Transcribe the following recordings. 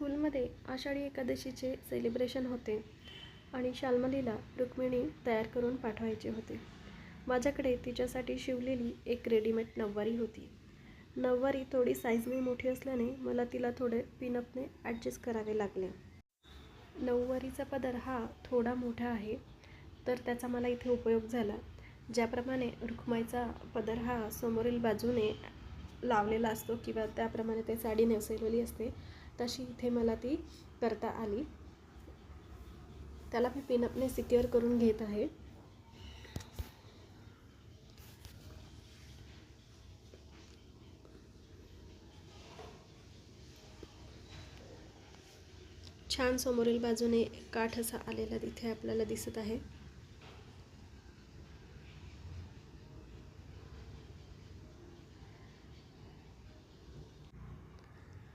स्कूलमध्ये आषाढी एकादशीचे सेलिब्रेशन होते आणि शाल्मलीला रुक्मिणी तयार करून पाठवायचे होते. माझ्याकडे तिच्यासाठी शिवलेली एक रेडीमेड नऊवारी होती. नऊवारी थोडी साईजने मोठी असल्याने मला तिला थोडे पिनअपने ॲडजस्ट करावे लागले. नऊवारीचा पदर हा थोडा मोठा आहे तर त्याचा मला इथे उपयोग झाला. ज्याप्रमाणे रुक्माईचा पदर हा समोरील बाजूने लावलेला असतो किंवा त्याप्रमाणे ते साडी नेसवलेली असते तशी इथे मला ती करता आली. त्याला मी पिनअपने सिक्युअर करून घेत आहे. छान समोरील बाजूने काठ असा आलेला तिथे आपल्याला दिसत आहे.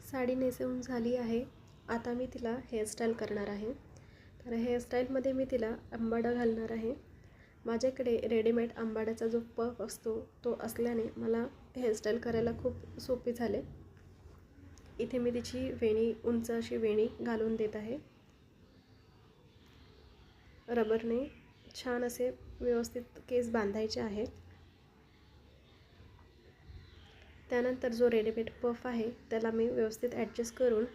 साडी नेसवून झाली आहे. आता मी तिला हेअरस्टाईल करणार आहे. तर हेअरस्टाईलमध्ये मी तिला आंबाडा घालणार आहे. माझ्याकडे रेडीमेड आंबाड्याचा जो पफ असतो तो असल्याने मला हेअरस्टाईल करायला खूप सोपे झाले. इथे मी तिची वेणी उंच अशी वेणी घालून देत आहे. रबरने छान असे व्यवस्थित केस बांधायचे आहेत. त्यानंतर जो रेडीमेड पफ आहे त्याला मी व्यवस्थित ॲडजस्ट करून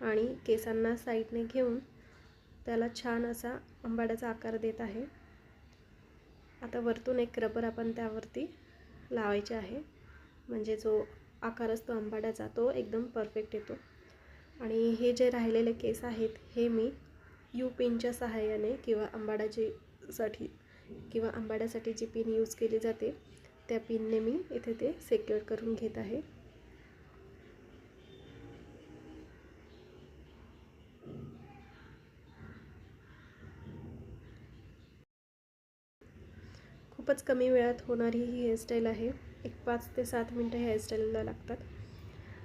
आणि केसांना साईडने घेऊन त्याला छान असा आंबाड्याचा आकार देत आहे. आता वरतून एक रबर आपण त्यावरती लावायचे आहे. म्हणजे जो आकार असतो आंबाड्याचा तो एकदम परफेक्ट येतो. आणि हे जे राहिलेले केस आहेत हे मी यू पिनच्या सहाय्याने किंवा आंबाड्याची साठी किंवा आंबाड्यासाठी जी पिन यूज केली जाते त्या पिनने मी इथे ते सेक्युअर करून घेत आहे. खूपच कमी वेळात होणारी ही हेअरस्टाईल आहे. एक पाच ते सात मिनटं हेअरस्टाईलला लागतात.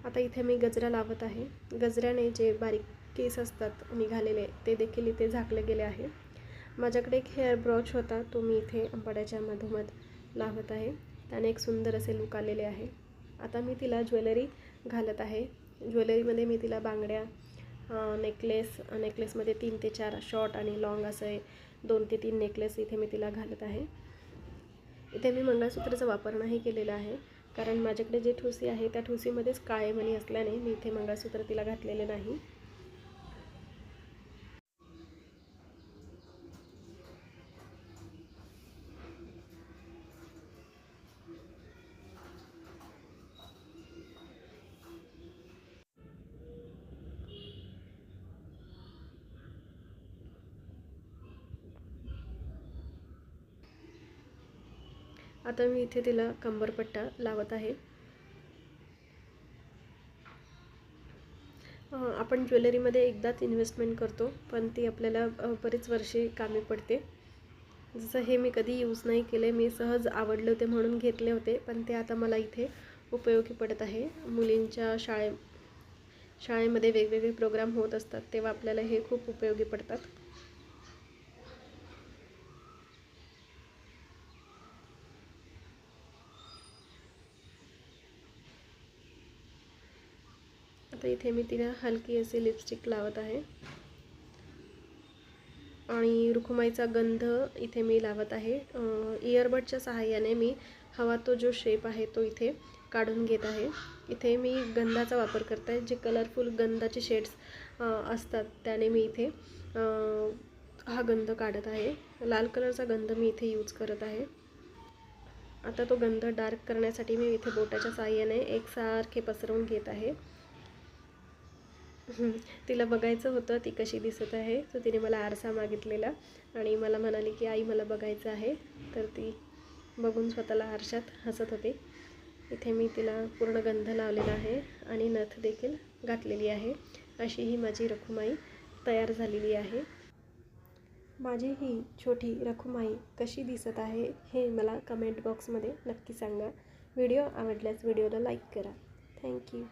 आता इथे मी गजरा लावत आहे. गजऱ्याने जे बारीक केस असतात निघालेले ते देखील इथे झाकले गेले आहे. माझ्याकडे एक हेअर ब्रॉच होता तो मी इथे अंबाड्याच्या मधोमध लावत आहे. त्याने एक सुंदर असे लुक आलेले आहे. आता मी तिला ज्वेलरी घालत आहे. ज्वेलरीमध्ये मी तिला बांगड्या नेकलेस नेकलेसमध्ये तीन ते चार शॉर्ट आणि लाँग असे दोन ते तीन नेकलेस इथे मी तिला घालत आहे. इथे मी मंगळसूत्राचा वापर नाही केलेला आहे. कारण माझ्याकडे जे ठुसी आहे त्या ठुसीमध्येच काळे मणी असल्याने मी इथे मंगळसूत्र तिला घातलेले नाही. आता मी इथे तिला कंबरपट्टा लावत आहे. आपण ज्वेलरीमध्ये एकदाच इन्व्हेस्टमेंट करतो पण ती आपल्याला बरीच वर्षे कामी पडते. जसं हे मी कधी यूज नाही केले मी सहज आवडले होते म्हणून घेतले होते पण ते आता मला इथे उपयोगी पडत आहे. मुलींच्या शाळे शाळेमध्ये वेगवेगळे प्रोग्राम होत असतात तेव्हा आपल्याला हे खूप उपयोगी पडतात. आता इथे मी तिला हलकी असे लिपस्टिक लावत आहे. आणि रुखुमाईचा गंध इथे मी लावत आहे. इयरबडच्या सहाय्याने मी हवा तो जो शेप आहे तो इथे काढून घेत आहे. इथे मी गंधाचा वापर करत आहे. जे कलरफुल गंधाचे शेड्स असतात त्याने मी इथे हा गंध काढत आहे. लाल कलरचा गंध मी इथे यूज करत आहे. आता तो गंध डार्क करण्यासाठी मी इथे बोटाच्या साहाय्याने एकसारखे पसरवून घेत आहे. तिला बघायचं होतं ती कशी दिसत आहे. तर तिने मला आरसा मागितलेला आणि मला म्हणाली की आई मला बघायचं आहे. तर ती बघून स्वतःला आरशात हसत होती. इथे मी तिला पूर्ण गंध लावलेला आहे आणि नथ देखील घातलेली आहे. अशी ही माझी रखुमाई तयार झालेली आहे. माझी ही छोटी रखुमाई कशी दिसत आहे हे मला कमेंट बॉक्समध्ये नक्की सांगा. व्हिडिओ आवडल्यास व्हिडिओला लाईक करा. थँक्यू